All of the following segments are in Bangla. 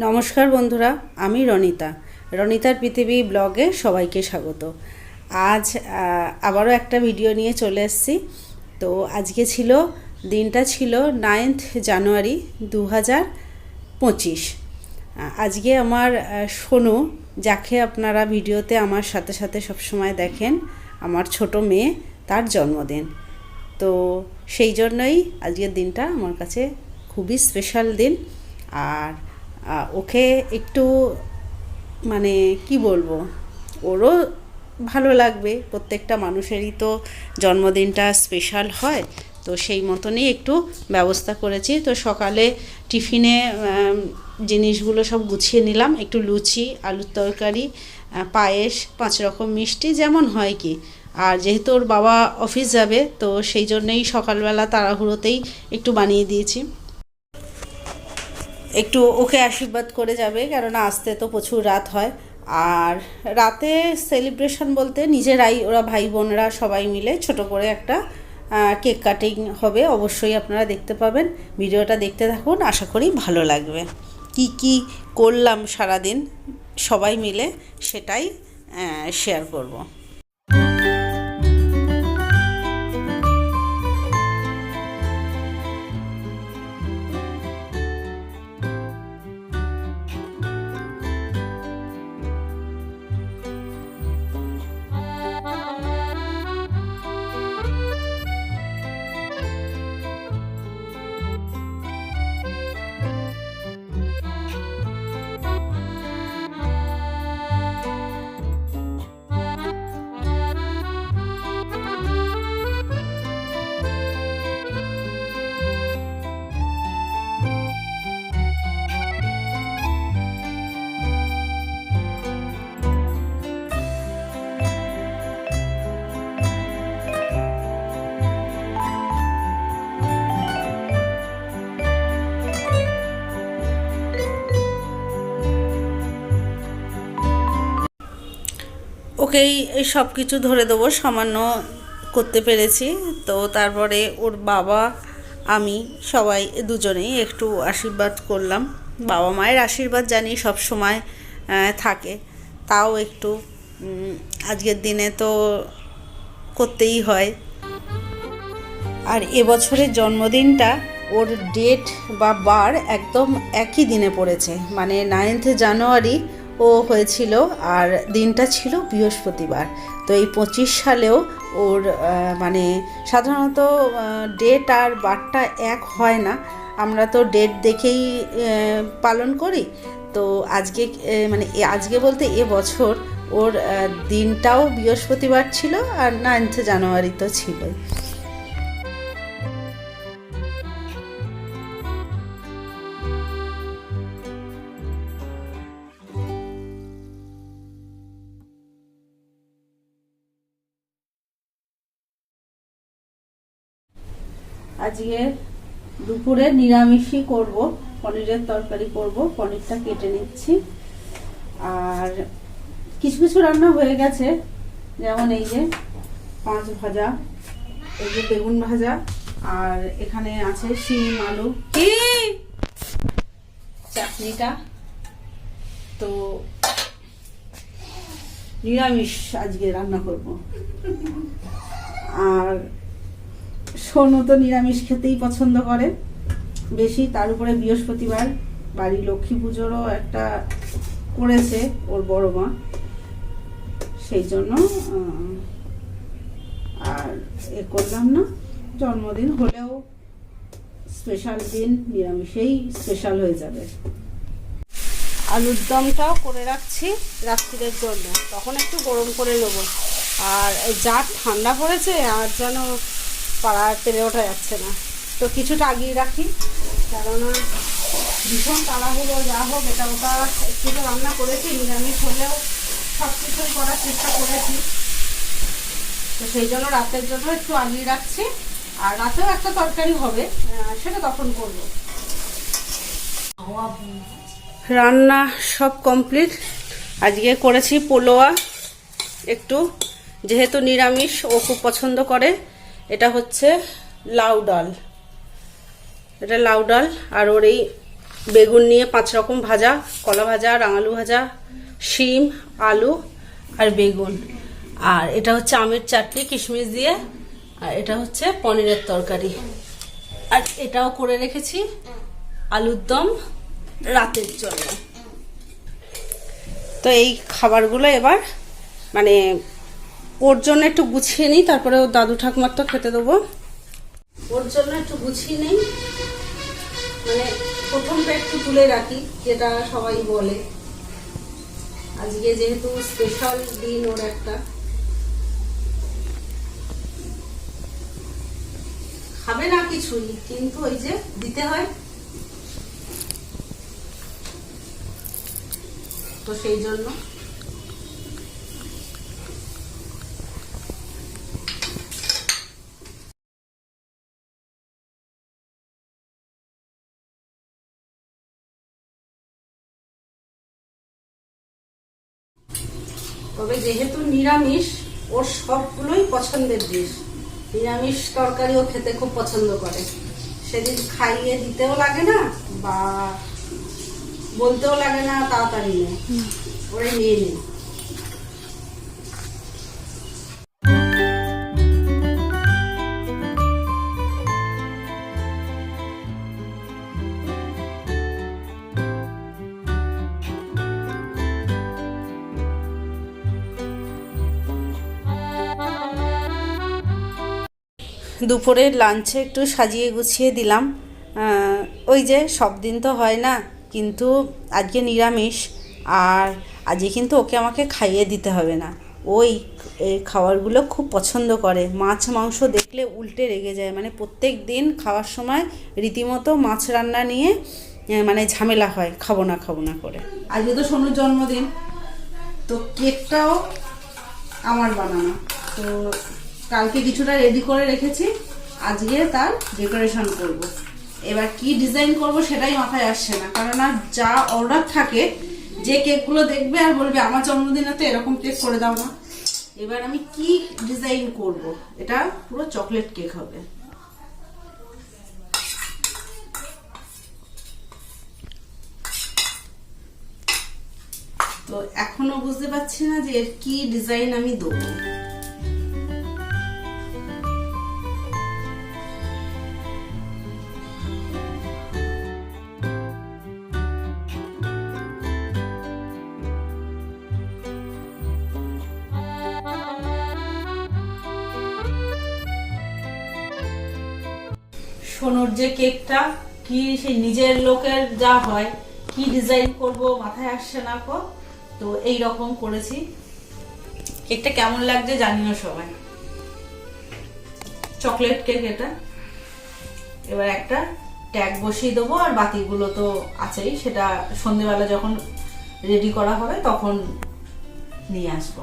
নমস্কার বন্ধুরা, আমি রনিতা। রনিতার পৃথিবী ব্লগে সবাইকে স্বাগত। আজ আবারও একটা ভিডিও নিয়ে চলে এসেছি। তো আজকে ছিল, দিনটা ছিল নাইন্থ জানুয়ারি দু হাজার পঁচিশ আজকে আমার সোনু, যাকে আপনারা ভিডিওতে আমার সাথে সাথে সবসময় দেখেন, আমার ছোট মেয়ে, তার জন্মদিন। তো সেই জন্যই আজকের দিনটা আমার কাছে খুবই স্পেশাল দিন। আর ওকে একটু মানে কি বলব? ওরও ভালো লাগবে। প্রত্যেকটা মানুষেরই তো জন্মদিনটা স্পেশাল হয়। তো সেই মতনই একটু ব্যবস্থা করেছি। তো সকালে টিফিনে জিনিসগুলো সব গুছিয়ে নিলাম। একটু লুচি, আলুর তরকারি পায়েস, পাঁচ রকম মিষ্টি, যেমন হয় কি। আর যেহেতু ওর বাবা অফিস যাবে, তো সেই জন্যেই সকালবেলা তাড়াহুড়োতেই একটু বানিয়ে দিয়েছি। একটু ওকে আশীর্বাদ করে যাবে, কেননা আসতে তো প্রচুর রাত হয়। আর রাতে সেলিব্রেশন বলতে নিজেরাই ওরা ভাই বোনরা সবাই মিলে ছোট করে একটা কেক কাটিং হবে, অবশ্যই আপনারা দেখতে পাবেন। ভিডিওটা দেখতে থাকুন, আশা করি ভালো লাগবে। কি কি করলাম সারাদিন সবাই মিলে সেটাই শেয়ার করব। ওকেই এই সব কিছু ধরে দেবো, সামান্য করতে পেরেছি। তো তারপরে ওর বাবা, আমি সবাই দুজনেই একটু আশীর্বাদ করলাম। বাবা মায়ের আশীর্বাদ জানি সব সময় থাকে। তাও একটু আজকের দিনে তো করতেই হয়। আর এবছরের জন্মদিনটা ওর ডেট বা বার একদম একই দিনে পড়েছে। মানে নাইন্থ জানুয়ারি ও হয়েছিল আর দিনটা ছিল বৃহস্পতিবার। তো এই পঁচিশ সালেও ওর মানে সাধারণত ডেট আর বারটা এক হয় না। আমরা তো ডেট দেখেই পালন করি। তো আজকে মানে আজকে বলতে এ বছর ওর দিনটাও বৃহস্পতিবার ছিল আর নাইন্থ জানুয়ারি তো ছিলই আজকে দুপুরে নিরামিষই করব, পনিরের তরকারি করব, পনিরটা কেটে নিচ্ছি। আর কিছু কিছু রান্না হয়ে গেছে, যেমন এই যে পাঁচ ভাজা, এই যে বেগুন ভাজা, আর এখানে আছে শিম, আলু। কি? চাটনিটা। তো নিরামিষ আজকে রান্না করব। আর সোনু তো নিরামিষ খেতেই পছন্দ করে। বেশি, তার উপরে বৃহস্পতিবার বাড়ি লক্ষ্মী পুজোরও একটা করেছে ওর বড় মা। সেই জন্য আর এ করলাম না। জন্মদিন হলেও স্পেশাল দিন, নিরামিষেই স্পেশাল হয়ে যাবে। আলুর দমটাও করে রাখছি রাত্রিরের জন্য। তখন একটু গরম করে নেব। আর যা ঠান্ডা পড়েছে, আর যেন পাড়ায় পেরে ওঠা যাচ্ছে না। তো কিছুটা আগিয়ে রাখি, কেননা ভীষণ তাড়াহুড়ো, যা হোক, এটা ওটা একটু রান্না করেছি, নিরামিষ হলেও সব কিছুই করার চেষ্টা করেছি। তো সেই জন্য রাতের জন্য একটু আগিয়ে রাখছি, আর রাতেও একটা তরকারি হবে সেটা তখন করব। রান্না সব কমপ্লিট। আজকে করেছি পোলোয়া, একটু, যেহেতু নিরামিষ, ও খুব পছন্দ করে। এটা হচ্ছে লাউ ডাল। এটা লাউ ডাল আর ওর এই বেগুন নিয়ে পাঁচ রকম ভাজা, কলা ভাজা, রাঙালু ভাজা, শিম, আলু আর বেগুন। আর এটা হচ্ছে আমের চাটনি, কিশমিশ দিয়ে, আর এটা হচ্ছে পনিরের তরকারি। আর এটাও করে রেখেছি আলুর দম রাতের জন্য। তো এই খাবারগুলো এবার মানে ওর জন্য একটু গুছিয়ে নিই, তারপরে ওর দাদু ঠাকুমার তো খেতে দেবো। ওর জন্য একটু গুছিয়ে নিই। মানে প্রথমটা একটু তুলে রাখি, যেটা সবাই বলে। আজকে যেহেতু স্পেশাল দিন ওর একটা। খাবে না কিছুই, কিন্তু ওই যে দিতে হয়। তো সেই জন্য যেহেতু নিরামিষ ওর সবগুলোই পছন্দের জিনিস নিরামিষ তরকারিও খেতে খুব পছন্দ করে। সেদিন খাইয়ে দিতেও লাগে না বা বলতেও লাগে না তাড়াতাড়ি নেই ওরা নিয়ে নিই দুপুরের লাঞ্চে একটু সাজিয়ে গুছিয়ে দিলাম। ওই যে সব দিন তো হয় না, কিন্তু আজকে নিরামিষ, আর আজকে কিন্তু ওকে আমাকে খাইয়ে দিতে হবে না। ওই খাবারগুলো খুব পছন্দ করে। মাছ মাংস দেখলে উল্টে রেগে যায়। মানে প্রত্যেক দিন খাওয়ার সময় রীতিমতো মাছ রান্না নিয়ে মানে ঝামেলা হয়, খাব না খাব না করে। আজকে তো সোনুর জন্মদিন, তো কেকটাও আমার বানানো। তো কালকে কিছুটা রেডি করে রেখেছি। আজকে তার ডেকোরেশন করব। এবার কি ডিজাইন করব সেটাই মাথায় আসছে না। কেননা যা অর্ডার থাকে, যে কেকগুলো দেখবে আর বলবে, আমার জন্মদিনে তো এরকম কেক করে দাও না। এবার আমি কি ডিজাইন করব? এটা পুরো চকলেট কেক হবে। তো এখনও বুঝতে পারছি না যে এর কি ডিজাইন আমি দেবো। সোনুর যে কেকটা, কি সেই নিজের লোকের যা হয়, কি ডিজাইন করব, মাথায় আসছে না কো? তো এই রকম করেছি। কেকটা কেমন লাগছে জানিও সবাই। চকলেট কেক এটা। এবার একটা ট্যাগ বসিয়ে দেবো, আর বাতিগুলো তো আছেই, সেটা সন্ধেবেলা যখন রেডি করা হবে তখন নিয়ে আসব।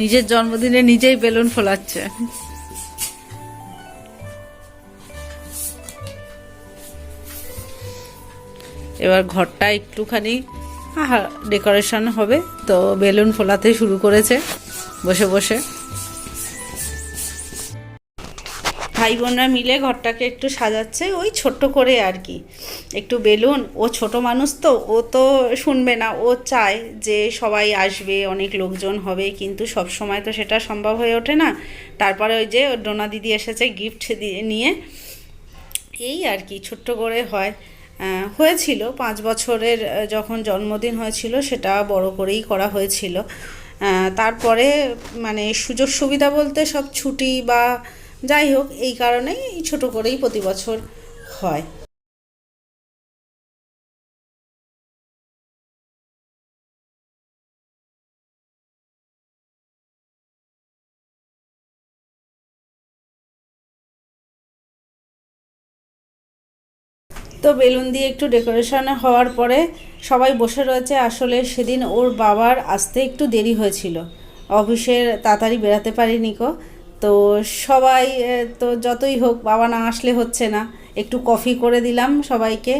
নিজের জন্মদিনে নিজেই বেলুন ফোলাচ্ছে। এবার ঘরটা একটুখানি ডেকোরেশন হবে। তো বেলুন ফোলাতে শুরু করেছে, বসে বসে। ভাই বোনরা মিলে ঘরটাকে একটু সাজাচ্ছে, ওই ছোট্ট করে আর কি। একটু বেলুন, ও ছোট মানুষ তো, ও তো শুনবে না, ও চায় যে সবাই আসবে, অনেক লোকজন হবে, কিন্তু সব সময় তো সেটা সম্ভব হয়ে ওঠে না। তারপরে ওই যে ডোনা দিদি এসেছে গিফট দিয়ে নিয়ে। এই আর কি, ছোট্ট করে হয়। হয়েছিল। পাঁচ বছরের যখন জন্মদিন হয়েছিল, সেটা বড় করেই করা হয়েছিল। তারপরে মানে সুযোগ সুবিধা বলতে সব ছুটি বা যাই হোক, এই কারণেই ছোট করেই প্রতি বছর হয়। তো বেলুন দিয়ে একটু ডেকোরেশন হওয়ার পরে সবাই বসে রয়েছে। আসলে সেদিন ওর বাবার আসতে একটু দেরি হয়েছিল। অফিসের তাড়াতাড়ি বেরাতে পারিনি কো তো সবাই তো যতই হোক, বাবা না আসলে হচ্ছে না। একটু কফি করে দিলাম সবাইকে।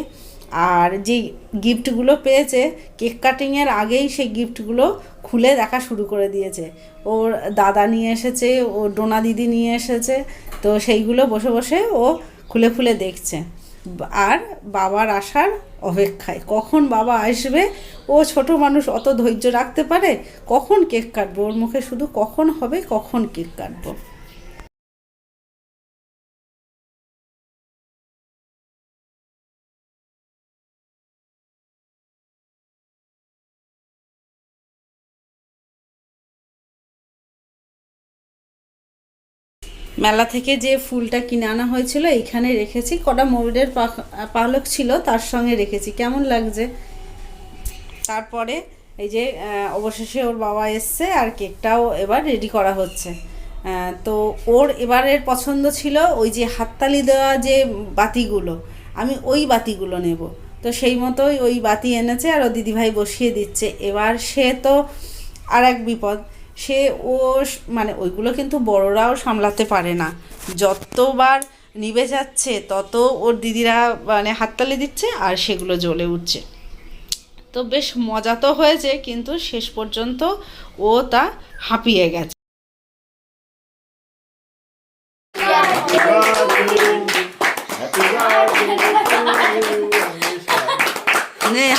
আর যে গিফটগুলো পেয়েছে কেক কাটিংয়ের আগেই সেই গিফটগুলো খুলে দেখা শুরু করে দিয়েছে। ওর দাদা নিয়ে এসেছে, ও ডোনা দিদি নিয়ে এসেছে। তো সেইগুলো বসে বসে ও খুলে খুলে দেখছে। আর বাবার আসার অপেক্ষায়। কখন বাবা আসবে? ও ছোট মানুষ, অত ধৈর্য রাখতে পারে? কখন কেক কাটবো? ওর মুখে শুধু কখন হবে, কখন কেক কাটবো? মেলা থেকে যে ফুলটা কিনে আনা হয়েছিল, এইখানে রেখেছি। কটা ময়ূরের পালক ছিল, তার সঙ্গে রেখেছি। কেমন লাগছে? তারপরে এই যে অবশেষে ওর বাবা এসছে আর কেকটাও এবার রেডি করা হচ্ছে। তো ওর এবারের পছন্দ ছিল ওই যে হাততালি দেওয়া যে বাতিগুলো। আমি ওই বাতিগুলো নেব। তো সেই মতোই ওই বাতি এনেছে আর ও দিদিভাই বসিয়ে দিচ্ছে। এবার সে তো আর এক বিপদ। সে ও মানে ওইগুলো কিন্তু বড়রাও সামলাতে পারে না। যতবার নিভে যাচ্ছে তত ওর দিদিরা মানে হাততালি দিচ্ছে আর সেগুলো জ্বলে উঠছে। তো বেশ মজা তো হয়েছে কিন্তু শেষ পর্যন্ত ও তা হাঁপিয়ে গেছে।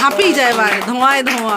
হাঁপিয়ে যায় এবার ধোঁয়ায় ধোঁয়া।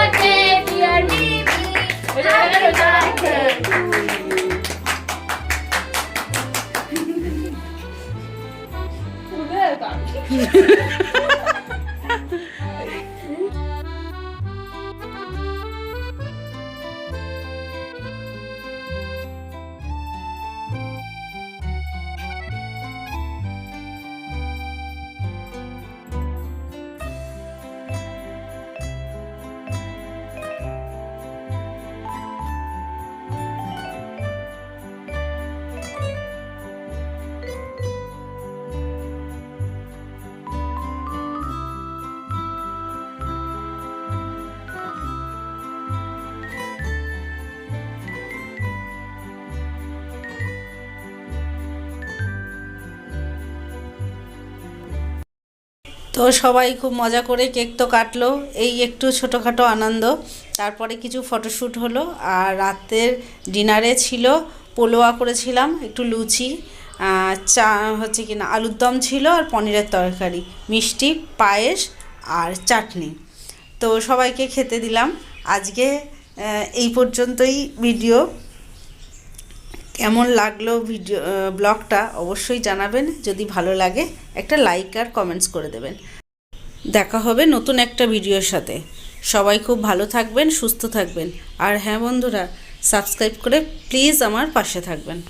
ハハハハ! তো সবাই খুব মজা করে কেক তো কাটলো। এই একটু ছোটোখাটো আনন্দ। তারপরে কিছু ফটোশ্যুট হলো আর রাতের ডিনারে ছিল, পোলোয়া করেছিলাম, একটু লুচি চা হচ্ছে কি না, আলুর দম ছিল আর পনিরের তরকারি, মিষ্টি, পায়েস আর চাটনি। তো সবাইকে খেতে দিলাম। আজকে এই পর্যন্তই ভিডিও। কেমন লাগল ভিডিও ব্লগটা অবশ্যই জানাবেন। যদি ভালো লাগে, একটা লাইক আর কমেন্টস করে দেবেন। দেখা হবে নতুন একটা ভিডিওর সাথে। সবাই খুব ভালো থাকবেন, সুস্থ থাকবেন। আর হ্যাঁ বন্ধুরা সাবস্ক্রাইব করে প্লিজ আমার পাশে থাকবেন।